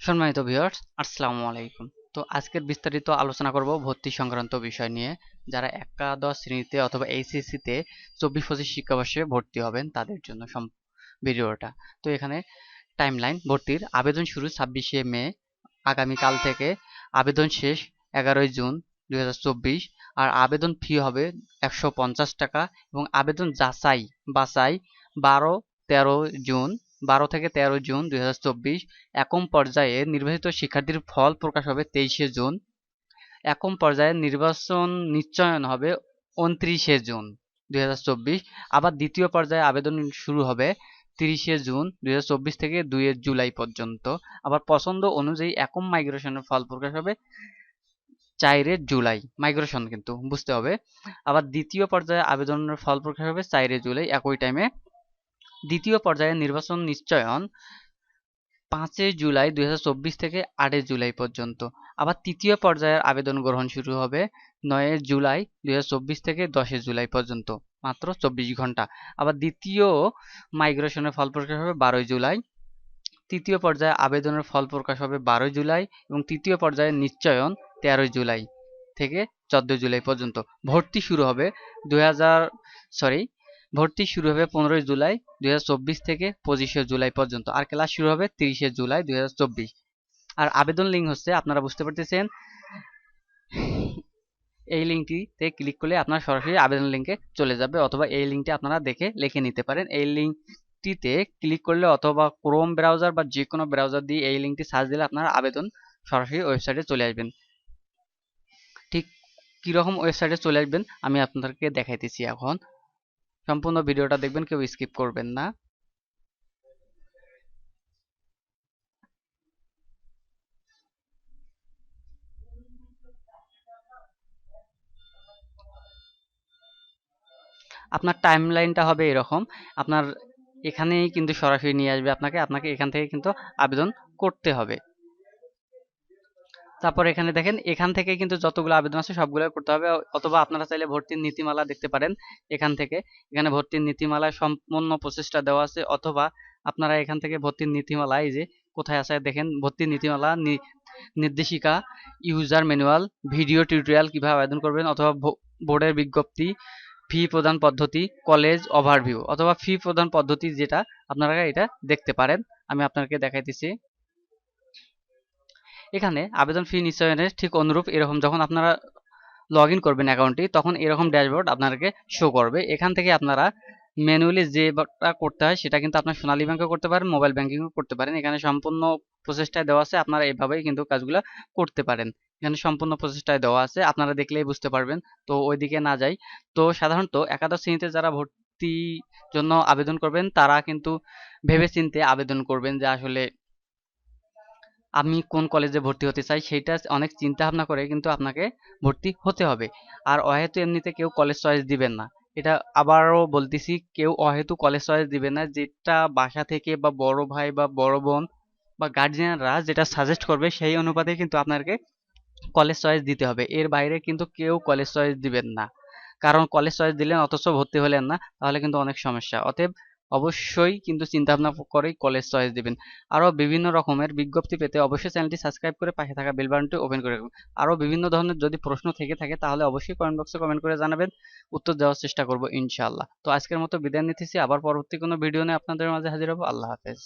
সম্মানিত ভিউয়ার্স আসসালামু আলাইকুম। তো আজকের বিস্তারিত আলোচনা করব ভর্তি সংক্রান্ত বিষয় নিয়ে। যারা একাদশ শ্রেণীতে অথবা এইচএসসিতে চব্বিশ পঁচিশ শিক্ষাবর্ষে ভর্তি হবেন, তাদের জন্য ভিডিওটা। তো এখানে টাইমলাইন ভর্তির আবেদন শুরু ছাব্বিশে মে আগামীকাল থেকে। আবেদন শেষ এগারোই জুন দুই হাজার চব্বিশ। আর আবেদন ফি হবে একশো পঞ্চাশ টাকা এবং আবেদন যাচাই বাছাই বারো তেরো জুন বারো থেকে তেরো জুন দুই একম পর্যায়ে নির্বাচিত শিক্ষার্থীর ফল প্রকাশ হবে তেইশে জুন। একম পর্যায়ে নির্বাচন নিশ্চয়ন হবে উনত্রিশে জুন দুই হাজার চব্বিশ। আবার দ্বিতীয় পর্যায়ে আবেদন শুরু হবে তিরিশে জুন দুই হাজার চব্বিশ থেকে দুই জুলাই পর্যন্ত। আবার পছন্দ অনুযায়ী একম মাইগ্রেশনের ফল প্রকাশ হবে চাইরে জুলাই। মাইগ্রেশন কিন্তু, বুঝতে হবে। আবার দ্বিতীয় পর্যায়ে আবেদনের ফল প্রকাশ হবে চাইরে জুলাই, একই টাইমে দ্বিতীয় পর্যায়ে নির্বাচন নিশ্চয়ন পাঁচই জুলাই দু হাজার চব্বিশ থেকে আটই জুলাই পর্যন্ত। আবার তৃতীয় পর্যায়ের আবেদন গ্রহণ শুরু হবে নয় জুলাই দুই থেকে দশই জুলাই পর্যন্ত, মাত্র চব্বিশ ঘণ্টা। আবার দ্বিতীয় মাইগ্রেশনের ফল প্রকাশ হবে বারোই জুলাই। তৃতীয় পর্যায়ে আবেদনের ফল প্রকাশ হবে বারোই জুলাই এবং তৃতীয় পর্যায়ে নিশ্চয়ন তেরোই জুলাই থেকে চোদ্দই জুলাই পর্যন্ত। ভর্তি শুরু হবে দুই হাজার, সরি ভর্তি শুরু হবে পনেরোই জুলাই দুই হাজার চব্বিশ থেকে পঁচিশে জুলাই পর্যন্ত। আর ক্লাস শুরু হবে তিরিশে জুলাই দুই আর আবেদন লিঙ্ক হচ্ছে, আপনারা বুঝতে পারতেছেন, এই লিঙ্কটিতে ক্লিক করলে আপনার সরাসরি আবেদন লিঙ্কে চলে যাবে, অথবা এই লিঙ্কটি আপনারা দেখে লিখে নিতে পারেন। এই লিঙ্কটিতে ক্লিক করলে অথবা ক্রোম ব্রাউজার বা যে কোনো ব্রাউজার দিয়ে এই লিঙ্কটি সার্চ দিলে আপনারা আবেদন সরাসরি ওয়েবসাইটে চলে আসবেন। ঠিক কীরকম ওয়েবসাইটে চলে আসবেন, আমি আপনাদেরকে দেখাইতেছি এখন। সম্পূর্ণ ভিডিওটা দেখবেন, কেউ স্কিপ করবেন না। আপনার টাইম লাইনটা হবে এরকম, আপনার এখানেই কিন্তু সরাসরি নিয়ে আসবে, আপনাকে আপনাকে এখান থেকে কিন্তু আবেদন করতে হবে। তারপর এখানে দেখেন, এখান থেকে কিন্তু যতগুলো আবেদন আছে সবগুলো করতে হবে। অথবা আপনারা চাইলে ভর্তির নীতিমালা দেখতে পারেন এখান থেকে। এখানে ভর্তির নীতিমালায় সম্পূর্ণ প্রচেষ্টা দেওয়া আছে। অথবা আপনারা এখান থেকে ভর্তির নীতিমালা, এই যে কোথায় আছে দেখেন, ভর্তির নীতিমালা নির্দেশিকা, ইউজার ম্যানুয়াল, ভিডিও টিউটোরিয়াল কীভাবে আবেদন করবেন, অথবা বোর্ডের বিজ্ঞপ্তি, ফি প্রদান পদ্ধতি, কলেজ ওভারভিউ অথবা ফি প্রদান পদ্ধতি যেটা আপনারা এটা দেখতে পারেন। আমি আপনাকে দেখাইতেছি। এখানে আবেদন ফি নিশ্চয়নের ঠিক অনুরূপ এরকম যখন আপনারা লগ ইন করবেন অ্যাকাউন্টটি তখন এরকম ড্যাশবোর্ড আপনাদেরকে শো করবে। এখান থেকে আপনারা ম্যানুয়ালি যেটা করতে হয় সেটা কিন্তু আপনার সোনালী ব্যাংকে করতে পারেন মোবাইল ব্যাংকিংও করতে পারেন। এখানে সম্পূর্ণ প্রচেষ্টায় দেওয়া আছে, আপনারা এভাবেই কিন্তু কাজগুলো করতে পারেন। এখানে সম্পূর্ণ প্রচেষ্টায় দেওয়া আছে, আপনারা দেখলেই বুঝতে পারবেন। তো ওইদিকে না যাই। তো সাধারণত একাদশ শ্রেণীতে যারা ভর্তি জন্য আবেদন করবেন, তারা কিন্তু ভেবে চিনতে আবেদন করবেন যে আসলে আমি কোন কলেজে ভর্তি হতে চাই সেটা অনেক চিন্তা ভাবনা করে কিন্তু আপনাকে ভর্তি হতে হবে। আর অহেতু এমনিতে কেউ কলেজ চয়েস দিবেন না। এটা আবারও বলতেছি, কেউ অহেতু কলেজ চয়েস দিবে না। যেটা বাসা থেকে বা বড় ভাই বা বড় বোন বা গার্জিয়ানরা যেটা সাজেস্ট করবে সেই অনুপাতে কিন্তু আপনাকে কলেজ চয়েস দিতে হবে। এর বাইরে কিন্তু কেউ কলেজ চয়েস দিবেন না। কারণ কলেজ চয়েস দিলেন অথচ ভর্তি হলেন না, তাহলে কিন্তু অনেক সমস্যা। অতএব অবশ্যই কিন্তু চিন্তা ভাবনা করেই কলেজ চয়েস দিবেন। আরও বিভিন্ন রকমের বিজ্ঞপ্তি পেতে অবশ্যই চ্যানেলটি সাবস্ক্রাইব করে পাশে থাকা বেল বাটনটি ওপেন করে রাখবেন। আরও বিভিন্ন ধরনের যদি প্রশ্ন থেকে থাকে তাহলে অবশ্যই কমেন্ট বক্সে কমেন্ট করে জানাবেন। উত্তর দেওয়ার চেষ্টা করব ইনশাআল্লাহ। তো আজকের মতো বিদায় নিতেছি। আবার পরবর্তী কোনো ভিডিও নিয়ে আপনাদের মাঝে হাজির হব। আল্লাহ হাফেজ।